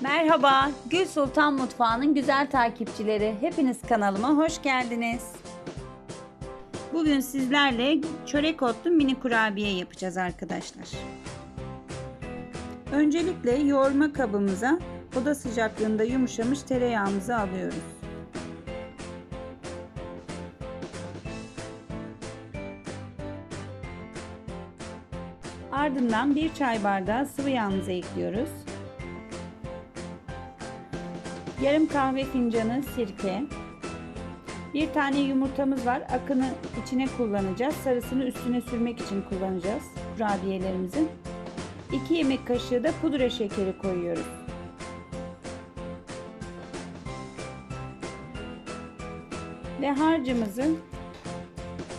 Merhaba, Gül Sultan Mutfağı'nın güzel takipçileri. Hepiniz kanalıma hoş geldiniz. Bugün sizlerle çörek otlu mini kurabiye yapacağız arkadaşlar. Öncelikle yoğurma kabımıza oda sıcaklığında yumuşamış tereyağımızı alıyoruz. Ardından bir çay bardağı sıvı yağımızı ekliyoruz. Yarım kahve fincanı sirke. Bir tane yumurtamız var. Akını içine kullanacağız. Sarısını üstüne sürmek için kullanacağız kurabiyelerimizin. 2 yemek kaşığı da pudra şekeri koyuyoruz. Ve harcımızın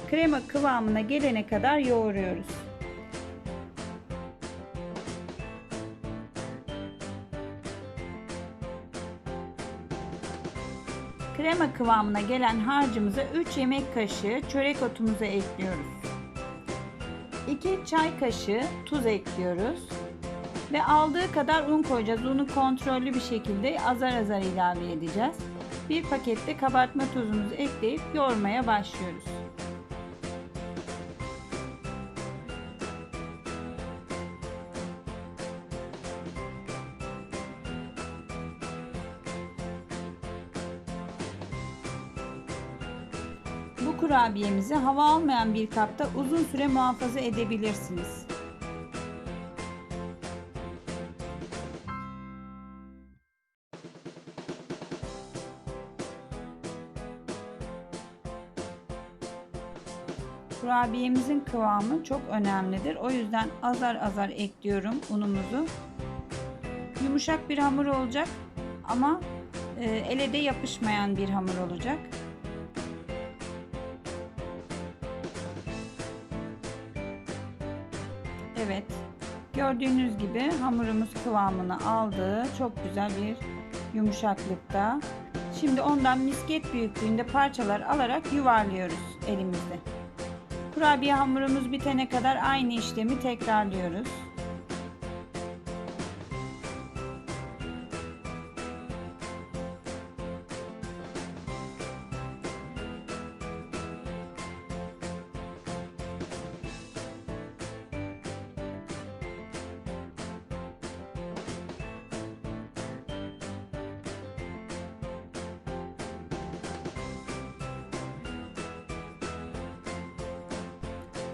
krema kıvamına gelene kadar yoğuruyoruz. Krema kıvamına gelen harcımıza 3 yemek kaşığı çörek otumuzu ekliyoruz. 2 çay kaşığı tuz ekliyoruz. Ve aldığı kadar un koyacağız. Unu kontrollü bir şekilde azar azar ilave edeceğiz. Bir pakette kabartma tuzumuzu ekleyip yoğurmaya başlıyoruz. Kurabiyemizi hava almayan bir kapta uzun süre muhafaza edebilirsiniz. Kurabiyemizin kıvamı çok önemlidir. O yüzden azar azar ekliyorum unumuzu. Yumuşak bir hamur olacak ama e, ele de yapışmayan bir hamur olacak. Evet. Gördüğünüz gibi hamurumuz kıvamını aldı. Çok güzel bir yumuşaklıkta. Şimdi ondan misket büyüklüğünde parçalar alarak yuvarlıyoruz elimizde. Kurabiye hamurumuz bitene kadar aynı işlemi tekrarlıyoruz.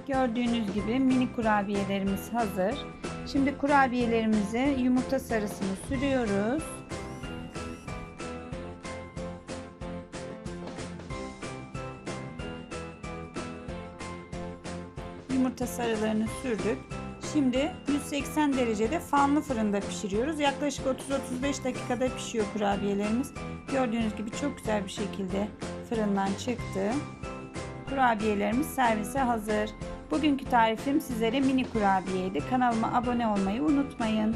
Gördüğünüz gibi mini kurabiyelerimiz hazır. Şimdi kurabiyelerimize yumurta sarısını sürüyoruz. Yumurta sarılarını sürdük. Şimdi 180 derecede fanlı fırında pişiriyoruz. Yaklaşık 30-35 dakikada pişiyor kurabiyelerimiz. Gördüğünüz gibi çok güzel bir şekilde fırından çıktı. Kurabiyelerimiz servise hazır. Bugünkü tarifim sizlere mini kurabiyeydi. Kanalıma abone olmayı unutmayın.